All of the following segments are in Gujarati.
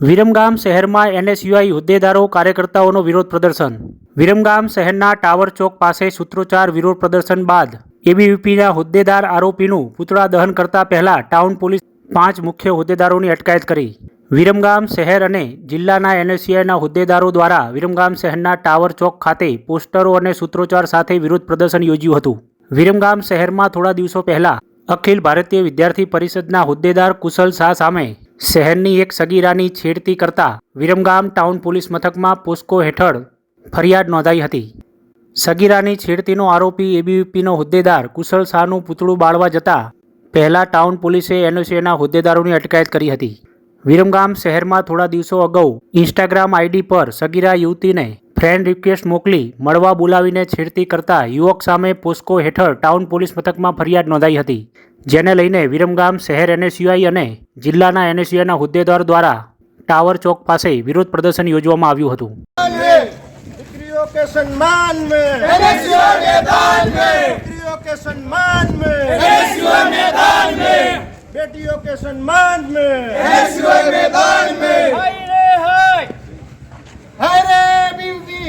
વિરમગામ શહેરમાં એનએસયુઆઈ હોદ્દેદારો કાર્યકર્તાઓનો વિરોધ પ્રદર્શન. વિરમગામ શહેરના ટાવર ચોક પાસે સૂત્રોચ્ચાર વિરોધ પ્રદર્શન બાદ એબીવીપીના હોદ્દેદાર આરોપીનું પૂતળા દહન કરતા પહેલા ટાઉન પોલીસ પાંચ મુખ્ય હોદ્દેદારોની અટકાયત કરી. વિરમગામ શહેર અને જિલ્લાના એનએસયુઆઈના હોદ્દેદારો દ્વારા વિરમગામ શહેરના ટાવર ચોક ખાતે પોસ્ટરો અને સૂત્રોચ્ચાર સાથે વિરોધ પ્રદર્શન યોજ્યું હતું. વિરમગામ શહેરમાં થોડા દિવસો પહેલા અખિલ ભારતીય વિદ્યાર્થી પરિષદના હોદ્દેદાર કુશલ શાહ સામે શહેરની એક સગીરાની છેડતી કરતા વિરમગામ ટાઉન પોલીસ મથકમાં પોસ્કો હેઠળ ફરિયાદ નોંધાઈ હતી. સગીરાની છેડતીનો આરોપી એબીવીપીનો હોદ્દેદાર કુશલ શાહનું પૂતળું બાળવા જતા પહેલાં ટાઉન પોલીસે એનઓસીના હોદ્દેદારોની અટકાયત કરી હતી. વિરમગામ શહેરમાં થોડા દિવસો અગાઉ ઇન્સ્ટાગ્રામ આઈડી પર સગીરા યુવતીને ફ્રેન્ડ રિક્વેસ્ટ મોકલી મળવા બોલાવીને છેડતી કરતા યુવક સામે પોસ્કો હેઠળ ટાઉન પોલીસ મથકમાં ફરિયાદ નોંધાઈ હતી જેને લઈને વિરમગામ શહેર એનએસયુઆઈ અને જિલ્લાના એનએસયુઆઈના હોદ્દેદાર દ્વારા ટાવર ચોક પાસે વિરોધ પ્રદર્શન યોજવામાં આવ્યું હતું. બેટીઓ કે સન્માન મેં? મેદાન મેં?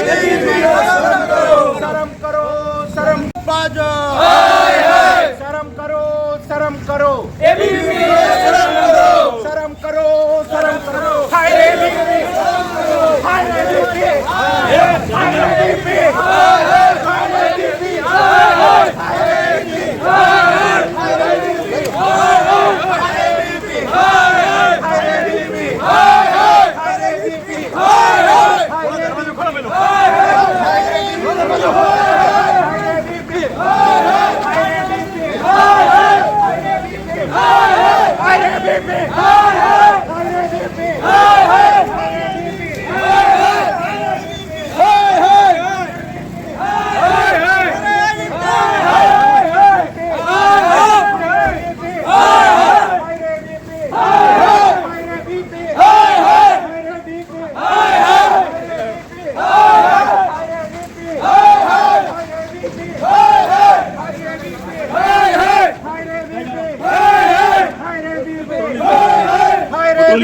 एबीपी वाले शर्म करो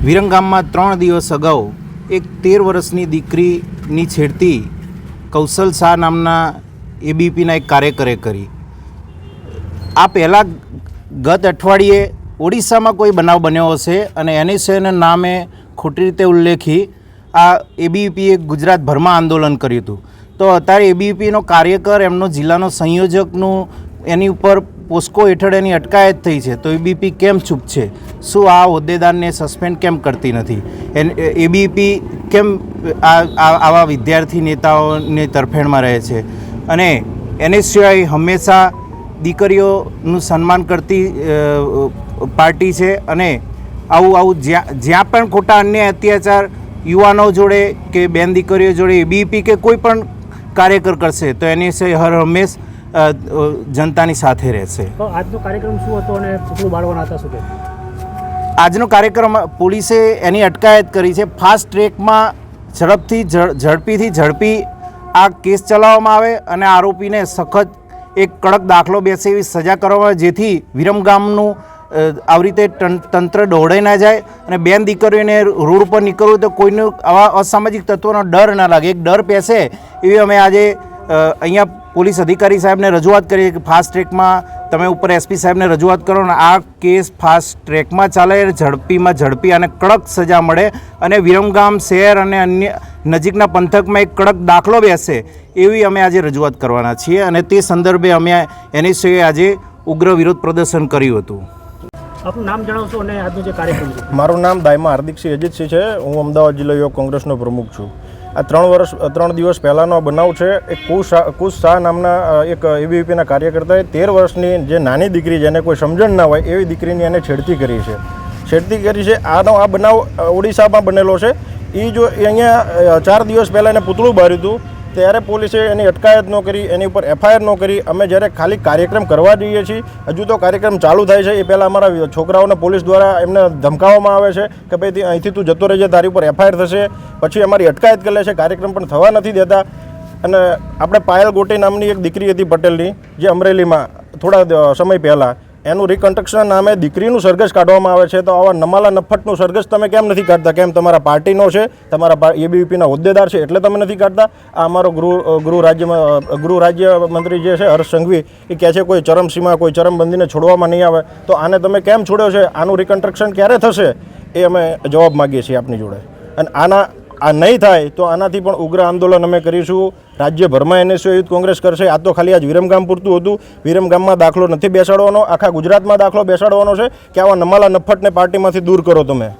વિરંગામમાં ત્રણ દિવસ અગાઉ એક તેર વર્ષની દીકરીની છેડતી કૌશલ શાહ નામના એબીપીના એક કાર્યકરે કરી. આ પહેલાં ગત અઠવાડિયે ઓડિશામાં કોઈ બનાવ બન્યો હશે અને એનએસએના નામે ખોટી રીતે ઉલ્લેખી આ એબીપીએ ગુજરાતભરમાં આંદોલન કર્યું હતું. તો અત્યારે એબીપીનો કાર્યકર, એમનો જિલ્લાનો સંયોજકનું એની ઉપર પોસ્કો હેઠળ એની અટકાયત થઈ છે, તો એબીપી કેમ ચૂપ છે? શું આ હોદ્દેદારને સસ્પેન્ડ કેમ કરતી નથી? એન એબીપી કેમ આવા વિદ્યાર્થી નેતાઓને તરફેણમાં રહે છે? અને એને સિવાય હંમેશા દીકરીઓનું સન્માન કરતી પાર્ટી છે અને આવું આવું જ્યાં જ્યાં પણ ખોટા અન્ય અત્યાચાર યુવાનો જોડે કે બેન દીકરીઓ જોડે એબીપી કે કોઈ પણ કાર્યકર કરશે, તો એની હર હંમેશ જનતાની સાથે રહેશે. તો આજનો કાર્યક્રમ શું હતો અને પૂતળું બાળવાના હતા શું આજનો કાર્યક્રમ પોલીસે એની અટકાયત કરી છે. ફાસ્ટ ટ્રેકમાં ઝડપથી ઝડપીથી ઝડપી આ કેસ ચલાવવામાં આવે અને આરોપીને સખત એક કડક દાખલો બેસે એવી સજા કરવામાં આવે જેથી વિરમગામનું આવી રીતે તંત્ર દોડાઈ ના જાય અને બેન દીકરીઓને રોડ ઉપર નીકળવું તો કોઈનું આવા અસામાજિક તત્વોનો ડર ના લાગે. એક ડર પેસે એવી અમે આજે અહીંયા પોલીસ અધિકારી સાહેબને રજૂઆત કરી કે ફાસ્ટ ટ્રેકમાં તમે ઉપર એસપી સાહેબને રજૂઆત કરો ને આ કેસ ફાસ્ટ ટ્રેકમાં ચાલે ઝડપીમાં ઝડપી અને કડક સજા મળે અને વિરમગામ શહેર અને અન્ય નજીકના પંથકમાં એક કડક દાખલો બેસે એવી અમે આજે રજૂઆત કરવાના છીએ અને તે સંદર્ભે અમે એનએસયુએ આજે ઉગ્ર વિરોધ પ્રદર્શન કર્યું હતું. આપનું નામ જણાવશો અને આજનો જે કાર્યક્રમ મારું નામ દાયમા હાર્દિકસિંહ અજીતસિંહ છે. હું અમદાવાદ જિલ્લા યુવક કોંગ્રેસનો પ્રમુખ છું. આ ત્રણ વર્ષ ત્રણ દિવસ પહેલાંનો બનાવ છે. એક કુશ કુશ શાહ નામના એક એબીવીપીના કાર્યકર્તાએ તેર વર્ષની જે નાની દીકરી જેને કોઈ સમજણ ના હોય એવી દીકરીની એને છેડતી કરી છે. છેડતી કરી છે. આનો આ બનાવ ઓડિશામાં બનેલો છે. એ જો એ અહીંયા ચાર દિવસ પહેલાં એને પૂતળું બાર્યું હતું. ત્યારે પોલીસે એની અટકાયત ન કરી, એની ઉપર એફઆઈઆર ન કરી. અમે જ્યારે ખાલી કાર્યક્રમ કરવા જઈએ છીએ, હજુ તો કાર્યક્રમ ચાલુ થાય છે. એ પહેલાં અમારા છોકરાઓને પોલીસ દ્વારા એમને ધમકાવવામાં આવે છે કે ભાઈ અહીંથી તું જતો રહેજે, તારી ઉપર એફઆઈઆર થશે. પછી અમારી અટકાયત કરે છે. કાર્યક્રમ પણ થવા નથી દેતા. અને આપણે પાયલ ગોટે નામની એક દીકરી હતી પટેલની, જે અમરેલીમાં થોડા સમય પહેલાં. એનું રિકન્સ્ટ્રક્શનના નામે દીકરીનું સરઘસ કાઢવામાં આવે છે. તો આવા નમાલા નફટનું સરઘસ તમે કેમ નથી કાઢતા? કેમ તમારા પાર્ટીનો છે? તમારા એબીવીપીના હોદ્દેદાર છે એટલે તમે નથી કાઢતા? આ અમારો ગૃહ ગૃહ રાજ્યમાં ગૃહ રાજ્ય મંત્રી જે છે, હર્ષ સંઘવી, એ કહે છે કોઈ ચરમસીમા કોઈ ચરમબંધીને છોડવામાં નહીં આવે. તો આને તમે કેમ છોડ્યો છે? આનું રિકન્સ્ટ્રક્શન ક્યારે થશે? એ અમે જવાબ માગીએ છીએ આપની જોડે. અને આના આ નહીં થાય, તો આનાથી પણ ઉગ્ર આંદોલન અમે કરીશું. રાજ્યભરમાં એનએસયુ યુથ કોંગ્રેસ કરશે. આ તો ખાલી આજ વિરમગામ પૂરતું હતું. વિરમગામમાં દાખલો નથી બેસાડવાનો, આખા ગુજરાતમાં દાખલો બેસાડવાનો છે. કે આવા નમાલા નફટને પાર્ટીમાંથી દૂર કરો તમે.